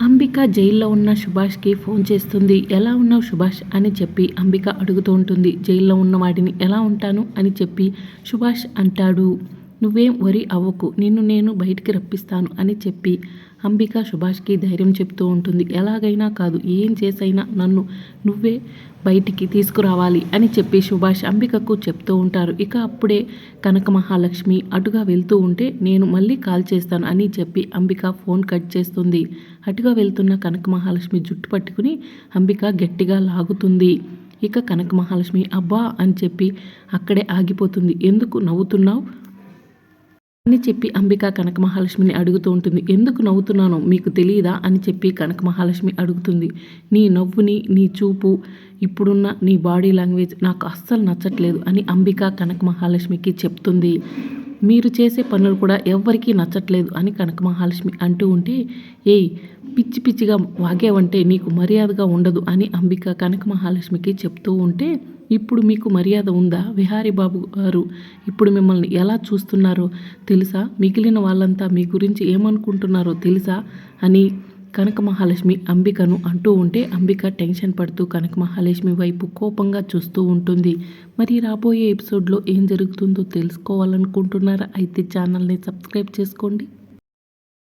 అంబిక జైల్లో ఉన్న సుభాష్కి ఫోన్ చేస్తుంది. ఎలా ఉన్నావు సుభాష్? అని చెప్పి అంబిక అడుగుతూ ఉంటుంది. జైల్లో ఉన్న వాడిని ఎలా ఉంటాను? అని చెప్పి సుభాష్ అంటాడు. నువ్వేం వరి అవ్వకు నిన్ను నేను బయటికి రప్పిస్తాను అని చెప్పి అంబిక సుభాష్కి ధైర్యం చెప్తూ ఉంటుంది. ఎలాగైనా కాదు ఏం చేసైనా నన్ను నువ్వే బయటికి తీసుకురావాలి అని చెప్పి సుభాష్ అంబికకు చెప్తూ ఉంటారు. ఇక అప్పుడే కనక మహాలక్ష్మి అటుగా వెళ్తూ ఉంటే నేను మళ్ళీ కాల్ చేస్తాను అని చెప్పి అంబిక ఫోన్ కట్ చేస్తుంది. అటుగా వెళ్తున్న కనక మహాలక్ష్మి జుట్టు పట్టుకుని అంబిక గట్టిగా లాగుతుంది. ఇక కనక మహాలక్ష్మి అబ్బా అని చెప్పి అక్కడే ఆగిపోతుంది. ఎందుకు నవ్వుతున్నావు? అని చెప్పి అంబిక కనక మహాలక్ష్మిని అడుగుతూ ఉంటుంది. ఎందుకు నవ్వుతున్నానో మీకు తెలియదా అని చెప్పి కనక మహాలక్ష్మి అడుగుతుంది. నీ నవ్వుని నీ చూపు ఇప్పుడున్న నీ బాడీ లాంగ్వేజ్ నాకు అస్సలు నచ్చట్లేదు అని అంబిక కనక మహాలక్ష్మికి చెప్తుంది. మీరు చేసే పనులు కూడా ఎవ్వరికీ నచ్చట్లేదు అని కనక మహాలక్ష్మి అంటూ ఉంటే ఏయ్ పిచ్చి పిచ్చిగా వాగేవంటే నీకు మర్యాదగా ఉండదు అని అంబిక కనక మహాలక్ష్మికి చెప్తూ ఉంటే ఇప్పుడు మీకు మర్యాద ఉందా? విహారీ బాబు గారు ఇప్పుడు మిమ్మల్ని ఎలా చూస్తున్నారో తెలుసా? మిగిలిన వాళ్ళంతా మీ గురించి ఏమనుకుంటున్నారో తెలుసా? అని కనక మహాలక్ష్మి అంబికను అంటూ ఉంటే అంబిక టెన్షన్ పడుతూ కనక మహాలక్ష్మి వైపు కోపంగా చూస్తూ ఉంటుంది. మరి రాబోయే ఎపిసోడ్లో ఏం జరుగుతుందో తెలుసుకోవాలనుకుంటున్నారా? అయితే ఛానల్ని సబ్స్క్రైబ్ చేసుకోండి.